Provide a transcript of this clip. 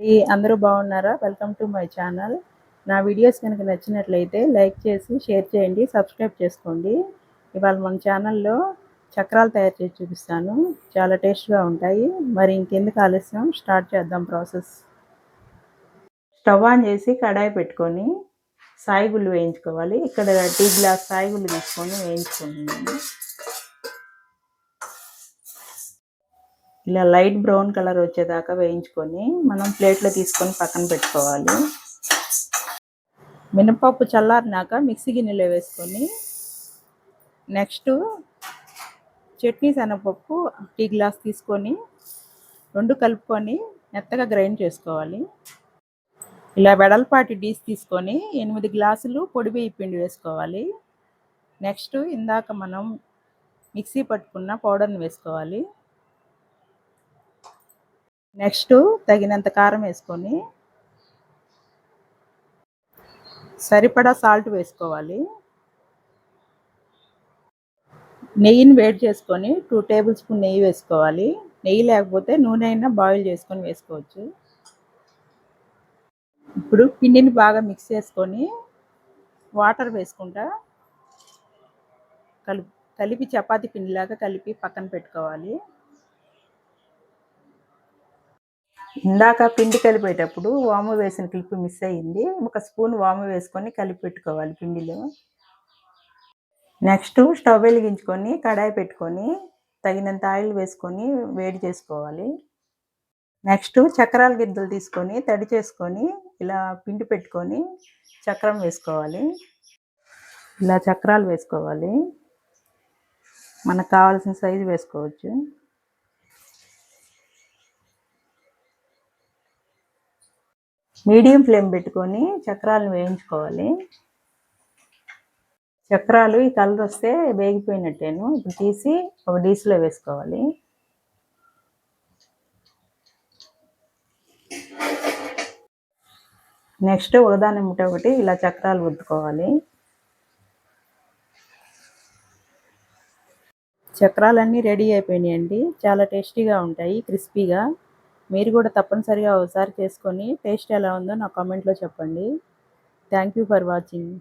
అండి. అందరూ బాగున్నారా? వెల్కమ్ టు మై ఛానల్ నా వీడియోస్ కనుక నచ్చినట్లయితే లైక్ చేసి షేర్ చేయండి సబ్స్క్రైబ్ చేసుకోండి. ఇవాళ మన ఛానల్లో చక్రాలు తయారు చేసి చూపిస్తాను. చాలా టేస్ట్గా ఉంటాయి. మరి ఇంకెందుకు ఆలస్యం? స్టార్ట్ చేద్దాం ప్రాసెస్ స్టవ్ ఆన్ చేసి కడాయి పెట్టుకొని సాయిగుళ్ళు వేయించుకోవాలి. ఇక్కడ టీ గ్లాస్ సాయిగుళ్ళు తీసుకొని వేయించుకుంటున్నాను. ఇలా లైట్ బ్రౌన్ కలర్ వచ్చేదాకా వేయించుకొని మనం ప్లేట్లో తీసుకొని పక్కన పెట్టుకోవాలి. మినపప్పు చల్లారినాక మిక్సీ గిన్నెలో వేసుకొని నెక్స్ట్ చట్నీ శనగపప్పు టీ గ్లాస్ తీసుకొని రెండు కలుపుకొని మెత్తగా గ్రైండ్ చేసుకోవాలి. ఇలా వెడల్పాటి డీస్ తీసుకొని ఎనిమిది గ్లాసులు పొడి బియ్య పిండి వేసుకోవాలి. నెక్స్ట్ ఇందాక మనం మిక్సీ పట్టుకున్న పౌడర్ని వేసుకోవాలి. నెక్స్ట్ తగినంత కారం వేసుకొని సరిపడా సాల్ట్ వేసుకోవాలి. నెయ్యిని వేడి చేసుకొని టూ టేబుల్ స్పూన్ నెయ్యి వేసుకోవాలి. నెయ్యి లేకపోతే నూనె అయినా బాయిల్ చేసుకొని వేసుకోవచ్చు. ఇప్పుడు పిండిని బాగా మిక్స్ చేసుకొని వాటర్ వేసుకుంటా కలిపి కలిపి చపాతీ పిండిలాగా కలిపి పక్కన పెట్టుకోవాలి. ఇందాక పిండి కలిపేటప్పుడు వాము వేసిన క్లిప్ మిస్ అయ్యింది. ఒక స్పూన్ వాము వేసుకొని కలిపి పెట్టుకోవాలి పిండిలో. నెక్స్ట్ స్టవ్ వెలిగించుకొని కడాయి పెట్టుకొని తగినంత ఆయిల్ వేసుకొని వేడి చేసుకోవాలి. నెక్స్ట్ చక్రాల గిద్దలు తీసుకొని తడి చేసుకొని ఇలా పిండి పెట్టుకొని చక్రం వేసుకోవాలి. ఇలా చక్రాలు వేసుకోవాలి. మనకు కావాల్సిన సైజు వేసుకోవచ్చు. మీడియం ఫ్లేమ్ పెట్టుకొని చక్రాలను వేయించుకోవాలి. చక్రాలు ఈ కలర్ వస్తే వేగిపోయినట్టేను. ఇప్పుడు తీసి ఒక డీస్లో వేసుకోవాలి. నెక్స్ట్ ఉడదాని ముట్ట ఒకటి ఇలా చక్రాలు ఉద్దుకోవాలి చక్రాలన్నీ రెడీ అయిపోయినాయండి. చాలా టేస్టీగా ఉంటాయి క్రిస్పీగా. మీరు కూడా తప్పనిసరిగా ఒకసారి చేసుకొని టేస్ట్ ఎలా ఉందో నా కామెంట్లో చెప్పండి. Thank you for watching